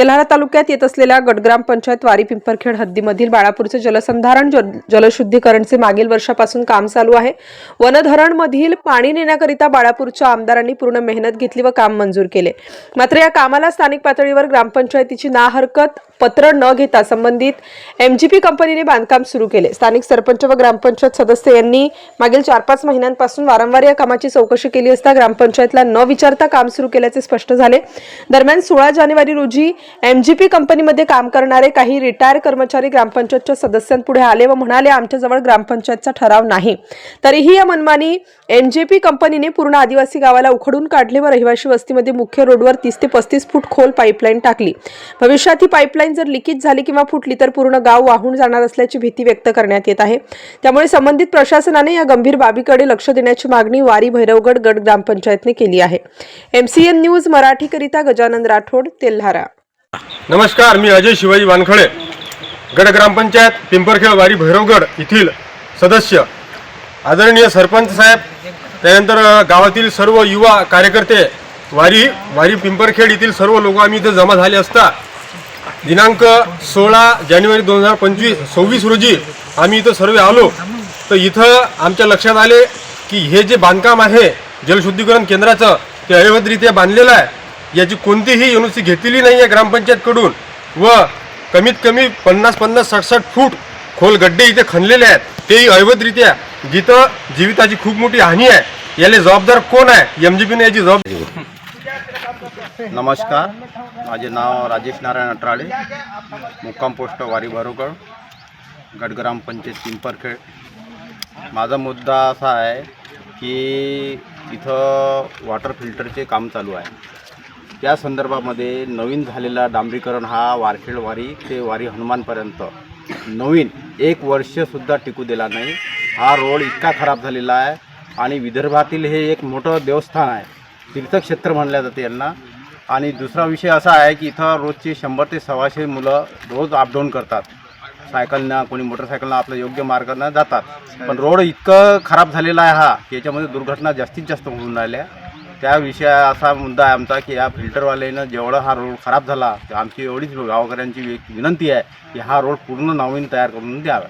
Telhara तालुक्यात येत असलेल्या गडग्राम पंचायत वारी पिंपरखेड हद्दीमधील बाळापूरचे जलसंधारण जलशुद्धीकरणचे मागील वर्षापासून काम चालू आहे. वनधरणमधील पाणी नेण्याकरिता बाळापूरच्या आमदारांनी पूर्ण मेहनत घेतली व काम मंजूर केले. मात्र या कामाला स्थानिक पातळीवर ग्रामपंचायतीची ना हरकत पत्र न घेता संबंधित एमजीपी कंपनीने बांधकाम सुरू केले. स्थानिक सरपंच व ग्रामपंचायत सदस्य यांनी मागील चार पाच महिन्यांपासून वारंवार या कामाची चौकशी केली असता ग्रामपंचायतला न विचारता काम सुरू केल्याचे स्पष्ट झाले. दरम्यान सोळा जानेवारी रोजी एमजीपी कंपनीमध्ये काम करणारे काही रिटायर कर्मचारी ग्रामपंचायतच्या सदस्यांपुढे आले व म्हणाले आमच्याजवळ ग्रामपंचायतचा ठराव नाही. तरीही या मनमानी एमजेपी कंपनीने पूर्ण आदिवासी गावाला उखडून काढले व रहिवासी वस्तीमध्ये मुख्य रोडवर तीस ते पस्तीस फूट खोल पाईपलाईन टाकली. भविष्यात ही पाईपलाईन जर लिकेज झाली किंवा फुटली तर पूर्ण गाव वाहून जाणार असल्याची भीती व्यक्त करण्यात येत आहे. त्यामुळे संबंधित प्रशासनाने या गंभीर बाबीकडे लक्ष देण्याची मागणी वारी भैरवगड गट ग्रामपंचायतने केली आहे. एमसीएन न्यूज मराठीकरिता गजानन राठोड तेल्हारा. नमस्कार मी अजय शिवाजी वानखळे गड ग्रामपंचायत पिंपरखेळ वारी भैरवगड येथील सदस्य. आदरणीय सरपंच साहेब त्यानंतर गावातील सर्व युवा कार्यकर्ते वारी वारी पिंपरखेड येथील सर्व लोक आम्ही इथे जमा झाले असता दिनांक सोळा जानेवारी दोन हजार पंचवीस सव्वीस रोजी आम्ही इथं सर्व आलो. तर इथं आमच्या लक्षात आले की हे जे बांधकाम आहे जलशुद्धीकरण केंद्राचं ते अवैधरित्या बांधलेलं आहे. याची कोणतीही युनिव्हर्सिटी घेतलेली नाही आहे ग्रामपंचायतकडून. व कमीत कमी पन्नास पन्नास साठ साठ फूट खोल गड्डे इथे खणलेले आहेत. तेही अवैधरित्या. जिथं जीविताची खूप मोठी हानी आहे याला जबाबदार कोण आहे? एम जी पीने याची जबाबदारी नमस्कार. माझे नाव राजेश नारायण अटराळे मुक्काम पोस्ट वारी भरोगड गडग्राम पंचायत पिंपरखेड. माझा मुद्दा असा आहे की इथं वॉटर फिल्टरचे काम चालू आहे. त्या संदर्भामध्ये नवीन झालेला डांबरीकरण हा वारखेड वारी ते वारी हनुमानपर्यंत नवीन एक वर्षसुद्धा टिकू दिला नाही. हा रोड इतका खराब झालेला आहे आणि विदर्भातील हे एक मोठं देवस्थान आहे. तीर्थक्षेत्र म्हणल्या जाते यांना. आणि दुसरा विषय असा आहे की इथं रोजचे शंभर ते सव्वाशे मुलं रोज अपडाऊन करतात. सायकलनं कोणी मोटरसायकलनं आपलं योग्य मार्गानं जातात. पण रोड इतकं खराब झालेला आहे हा की याच्यामध्ये दुर्घटना जास्तीत जास्त होऊन राहिल्या. त्या विषया असा मुद्दा आहे आमचा की या फिल्टरवाल्यानं जेवढा हा रोड खराब झाला तर आमची एवढीच गावकऱ्यांची विनंती आहे की हा रोड पूर्ण नवीन तयार करून द्यावा.